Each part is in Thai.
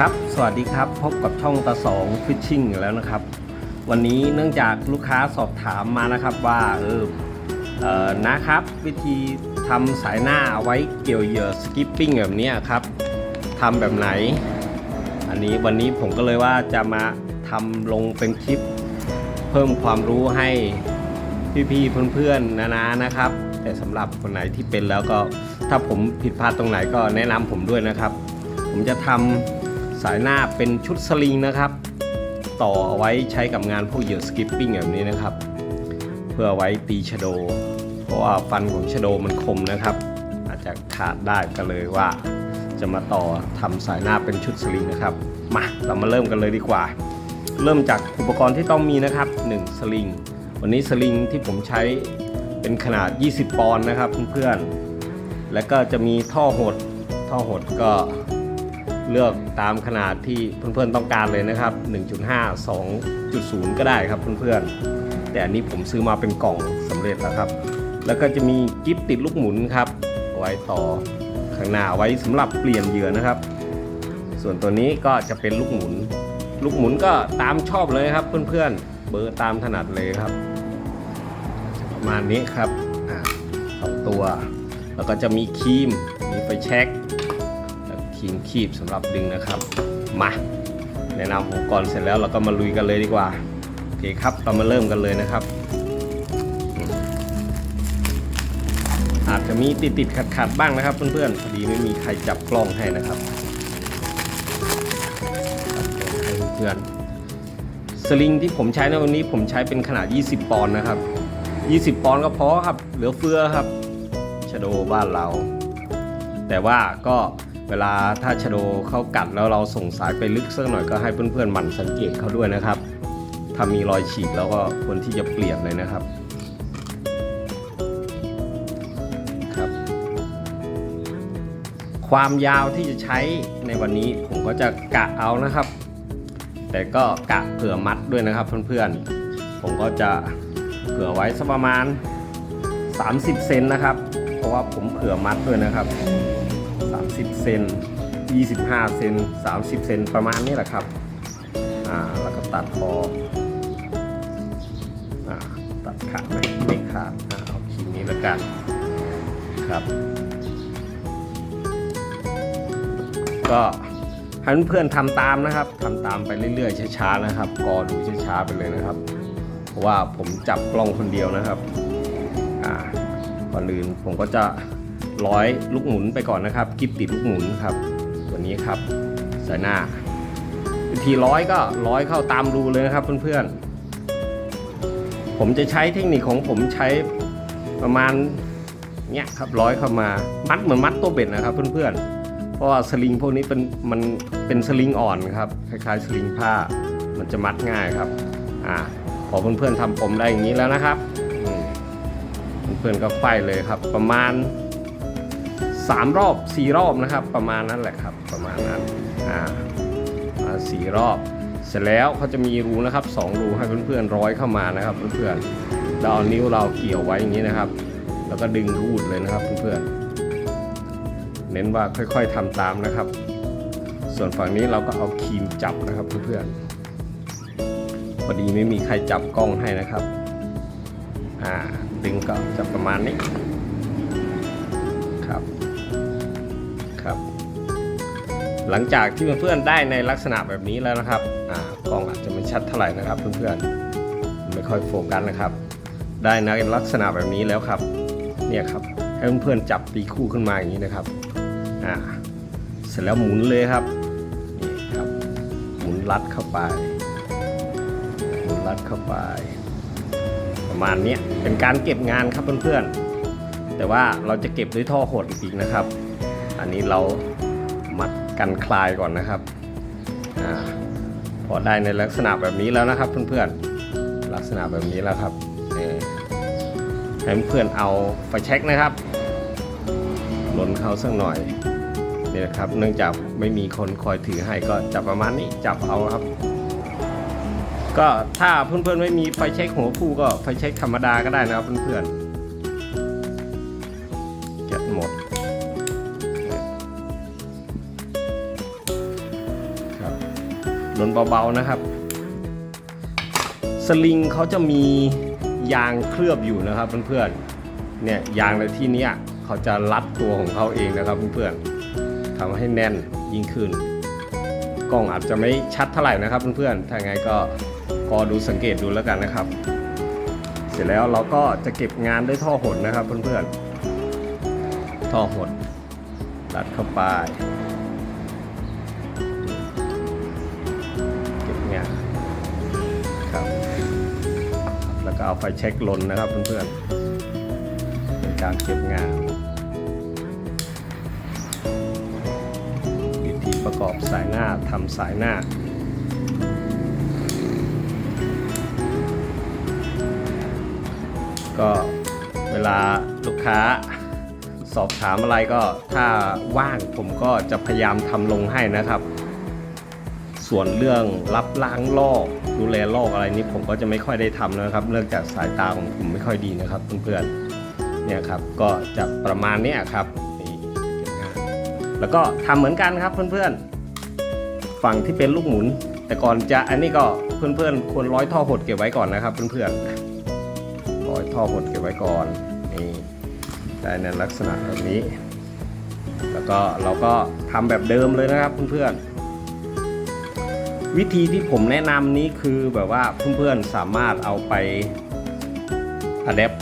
ครับ สวัสดีครับ พบกับช่องตาสองฟิชชิ่งแล้วนะครับ วันนี้เนื่องจากลูกค้าสอบถามมานะครับว่าเออเออนะครับ วิธีทำสายหน้าเอาไว้เกี่ยวเหยื่อสกิปปิ้งแบบนี้ครับทำแบบไหน อันนี้วันนี้ผมก็เลยว่าจะมาทำลงเป็นคลิป เพิ่มความรู้ให้พี่ๆเพื่อนๆนานานะครับ แต่สำหรับคนไหนที่เป็นแล้วก็ถ้าผมผิดพลาดตรงไหนก็แนะนำผมด้วยนะครับผมจะทำ สายหน้าเป็นชุดสลิงนะครับ ต่อเอาไว้ใช้กับงานพวกเหยื่อสกิปปิ้งแบบนี้นะครับ เพื่อไว้ตีชโด เพราะว่าฟันของชโดมันคมนะครับ อาจจะขาดได้ก็เลยว่า จะมาต่อทำสายหน้าเป็นชุดสลิงนะครับมาเรามาเริ่มกันเลยดีกว่า เริ่มจากอุปกรณ์ที่ต้องมีนะครับ 1 สลิง วันนี้สลิงที่ผมใช้เป็นขนาด 20 ปอนด์นะครับเพื่อนๆแล้วก็จะมีท่อหดท่อหดก็ เลือกตามขนาดที่เพื่อนๆต้องการเลยนะครับ 1.5 2.0 ก็ได้ครับเพื่อนๆ แต่อันนี้ผมซื้อมาเป็นกล่องสำเร็จแล้วครับ แล้วก็จะมีกิฟติดลูกหมุนครับ ไว้ต่อข้างหน้าไว้สำหรับเปลี่ยนเหยื่อนะครับ ส่วนตัวนี้ก็จะเป็นลูกหมุน ลูกหมุนก็ตามชอบเลยครับเพื่อนๆ เบอร์ตามถนัดเลยครับ ประมาณนี้ครับสองตัว แล้วก็จะมีครีม มีไฟแช็ก ครีมคีบสำหรับดึงนะครับ มาแนะนำอุปกรณ์เสร็จแล้วเราก็มาลุยกันเลยดีกว่าโอเคครับเรามาเริ่มกันเลยนะครับ อาจจะมีติดติดขัดขัดๆบ้างนะครับ เพื่อนๆพอดีไม่มีใครจับกล้องให้นะครับเพื่อนสลิงที่ผมใช้ในวันนี้ผมใช้เป็นขนาด 20 ปอนด์นะครับ 20 ปอนด์ก็พอครับ เหลือเฟือครับชะโดบ้านเรา แต่ว่าก็ เวลาถ้าชะโดเขากัดแล้วเราส่งสายไปลึกสักหน่อยก็ให้เพื่อนๆหมั่นสังเกตเขาด้วยนะครับ ถ้ามีรอยฉีกแล้วก็ควรที่จะเปลี่ยนเลยนะครับครับ ความยาวที่จะใช้ในวันนี้ผมก็จะกะเอานะครับ แต่ก็กะเผื่อมัดด้วยนะครับเพื่อนๆ ผมก็จะเผื่อไว้สักประมาณ 30 เซนนะครับ เพราะว่าผมเผื่อมัดด้วยนะครับ 30 เซน 25 เซน 30 เซนประมาณนี้แหละครับ อ่า แล้วก็ตัดคอ อ่า ตัดขาดไหมไม่ขาดอ่าเอาขีดนี้แล้วกันครับ ก็ให้เพื่อนๆทำตามนะครับทำตามไปเรื่อยๆช้าๆนะครับ กอดูช้าๆไปเลยนะครับ เพราะว่าผมจับกล้องคนเดียวนะครับ อ่าก่อนอื่นผมก็จะ ร้อยลูกหมุนไปก่อนนะครับกิบติดลูกหมุนครับตัวนี้ครับสายหน้าวิธีร้อยก็ร้อยเข้าตามรูเลยนะครับเพื่อนๆผมจะใช้เทคนิคของผมใช้ประมาณเนี้ยครับร้อยเข้ามามัดเหมือนมัดตัวเบ็ดนะครับเพื่อนๆเพราะว่าสลิงพวกนี้เป็นมันเป็นสลิงอ่อนครับคล้ายๆสลิงผ้ามันจะมัดง่ายครับอ่าพอเพื่อนๆทำผมได้อย่างนี้แล้วนะครับเพื่อนๆก็ไฟเลยครับประมาณ 3 รอบ 4 รอบนะครับ ประมาณนั้นแหละครับประมาณนั้นอ่าอาสี่รอบ เสร็จแล้วเขาจะมีรูนะครับสองรูให้เพื่อนๆร้อยเข้ามานะครับเพื่อนๆเราเอานิ้วเราเกี่ยวไว้อย่างนี้นะครับ แล้วก็ดึงรูดเลยนะครับเพื่อนๆเน้นว่าค่อยๆทำตามนะครับ ส่วนฝั่งนี้เราก็เอาครีมจับนะครับเพื่อนๆพอดีไม่มีใครจับกล้องให้นะครับอ่าดึงก็จะประมาณนี้ หลังจากที่เพื่อนๆได้ในลักษณะแบบนี้แล้วนะครับอ่ากล้องอาจจะไม่ชัดเท่าไหร่นะครับ เพื่อนๆไม่ค่อยโฟกัสนะครับ ได้ในลักษณะแบบนี้แล้วครับ เนี่ยครับให้เพื่อนๆจับตีคู่ขึ้นมาอย่างนี้นะครับอ่าเสร็จแล้วหมุนเลยครับนี่ครับ หมุนรัดเข้าไป หมุนรัดเข้าไป ประมาณนี้เป็นการเก็บงานครับเพื่อนๆแต่ว่าเราจะเก็บด้วยท่อหดอีกนะครับ อันนี้เรา กันคลายก่อนนะครับอพอได้ในลักษณะแบบนี้แล้วนะครับ เพื่อนๆลักษณะแบบนี้แล้วครับให้เพื่อนเอาไฟแช็กนะครับหล่นเขาสักหน่อยนี่นะครับ เนื่องจากไม่มีคนคอยถือให้ก็จับประมาณนี้จับเอาครับ ก็ถ้าเพื่อนๆไม่มีไฟเช็คหัวผู้ก็ไฟเช็คธรรมดาก็ได้นะครับเพื่อนๆเก็บหมด หลนเบาๆนะครับ สลิงเขาจะมียางเคลือบอยู่นะครับเพื่อนๆ เนี่ยยางในที่นี้เขาจะรัดตัวของเขาเองนะครับเพื่อนๆทำให้แน่นยิ่งขึ้น กล้องอาจจะไม่ชัดเท่าไหร่นะครับเพื่อนๆ ถ้าไงก็พอดูสังเกตดูแล้วกันนะครับ เสร็จแล้วเราก็จะเก็บงานด้วยท่อหดนะครับเพื่อนๆ ท่อหดรัดเข้าไป เอาไฟเช็คลนนะครับเพื่อนๆเป็นการเก็บงานวิธีประกอบสายหน้าทำสายหน้าก็เวลาลูกค้าสอบถามอะไรก็ถ้าว่างผมก็จะพยายามทำลงให้นะครับ ส่วนเรื่องรับล้างลอกดูแลลอกอะไรนี้ผมก็จะไม่ค่อยได้ทำนะครับ เนื่องจากสายตาของผมไม่ค่อยดีนะครับเพื่อนๆเนี่ยครับก็จะประมาณนี้ครับนี่เก็บงานแล้วก็ทำเหมือนกันครับเพื่อนๆ ฝั่งที่เป็นลูกหมุน แต่ก่อนจะอันนี้ก็เพื่อนๆควรร้อยท่อหดเก็บไว้ก่อนนะครับเพื่อนๆร้อยท่อหดเก็บไว้ก่อนนี่ได้ในลักษณะแบบนี้ แล้วก็เราก็ทำแบบเดิมเลยนะครับเพื่อนๆ วิธีที่ผมแนะนำนี้คือแบบว่าเพื่อนๆสามารถเอาไปอะแดป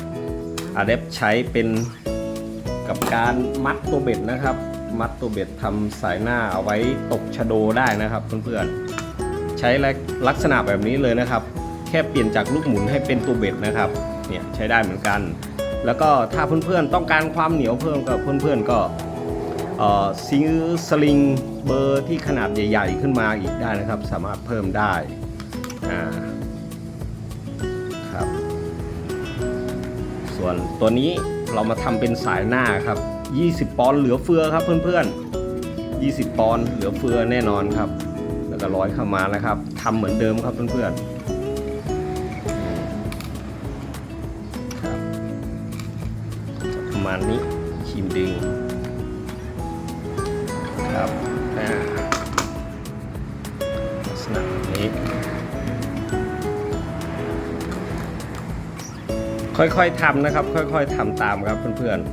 อะแดปใช้เป็นกับการมัดตัวเบ็ดนะครับ มัดตัวเบ็ดทำสายหน้าเอาไว้ตกชะโดได้นะครับเพื่อนๆใช้ลักษณะแบบนี้เลยนะครับ แค่เปลี่ยนจากลูกหมุนให้เป็นตัวเบ็ดนะครับเนี่ยใช้ได้เหมือนกัน แล้วก็ถ้าเพื่อนๆต้องการความเหนียวเพิ่มกับเพื่อนๆก็ซื้อสลิง เบอร์ที่ขนาดใหญ่ๆขึ้นมาอีกได้นะครับ สามารถเพิ่มได้ครับ ส่วนตัวนี้เรามาทำเป็นสายหน้าครับ 20 ปอนด์เหลือเฟือครับเพื่อนๆ 20 ปอนด์เหลือเฟือแน่นอนครับ แล้วก็ร้อยเข้ามานะครับทำเหมือนเดิมครับเพื่อนๆประมาณนี้ชิมดึงครับ ค่อยๆทำนะครับ ค่อยๆทำตามครับเพื่อนๆ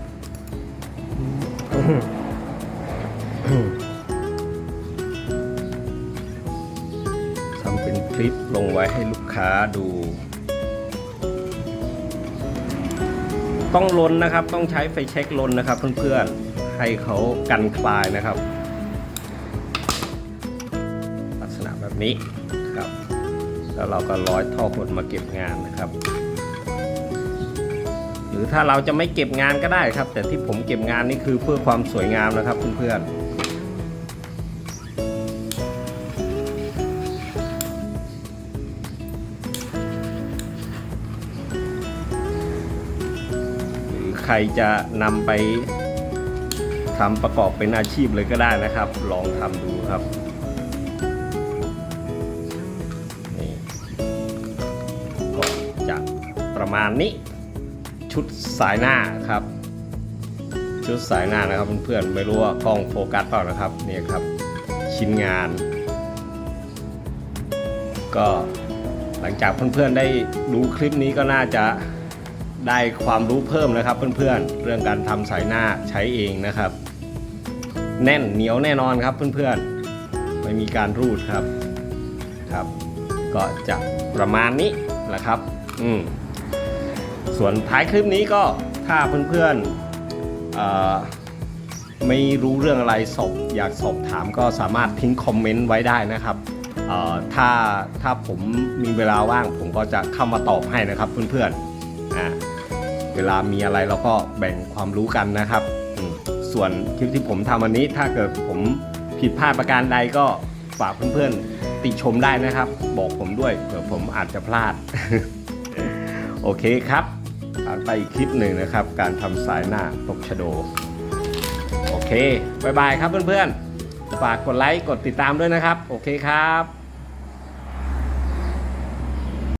ทำเป็นคลิปลงไว้ให้ลูกค้าดู ต้องลนนะครับ ต้องใช้ไฟเช็คลนนะครับ เพื่อนๆ ให้เขากันคลายนะครับ ลักษณะแบบนี้ครับ แล้วเราก็ร้อยท่อหดมาเก็บงานนะครับ รือถ้าเราจะไม่เก็บงานก็ได้ครับ แต่ที่ผมเก็บงานนี่คือเพื่อความสวยงามนะครับเพื่อนๆใครจะนำไปทำประกอบเป็นอาชีพเลยก็ได้นะครับ ลองทำดูครับนี่ก็จะประมาณนี้ ชุดสายหน้าครับ ชุดสายหน้านะครับเพื่อนๆไม่รู้ว่ากล้องโฟกัสเปล่านะครับนี่ครับชิ้นงาน ก็หลังจากเพื่อนๆได้ดูคลิปนี้ก็น่าจะได้ความรู้เพิ่มนะครับเพื่อนๆเรื่องการทำสายหน้าใช้เองนะครับ แน่นเหนียวแน่นอนครับเพื่อนๆไม่มีการรูดครับครับ ก็จะประมาณนี้แหละครับ อืม ส่วนท้ายคลิปนี้ก็ถ้าเพื่อนๆไม่รู้เรื่องอะไรสอบอยากสอบถามก็สามารถทิ้งคอมเมนต์ไว้ได้นะครับถ้าถ้าผมมีเวลาว่างผมก็จะเข้ามาตอบให้นะครับเพื่อนๆเวลามีอะไรเราก็แบ่งความรู้กันนะครับ ส่วนคลิปที่ผมทำวันนี้ถ้าเกิดผมผิดพลาดประการใดก็ฝากเพื่อนๆ ติชมได้นะครับ บอกผมด้วยเผื่อผมอาจจะพลาด โอเคครับ ผ่านไปอีกคลิปหนึ่งนะครับ การทำสายหน้าตกชะโด โอเคบายบายครับเพื่อนๆ ฝากกดไลค์กดติดตามด้วยนะครับ โอเคครับ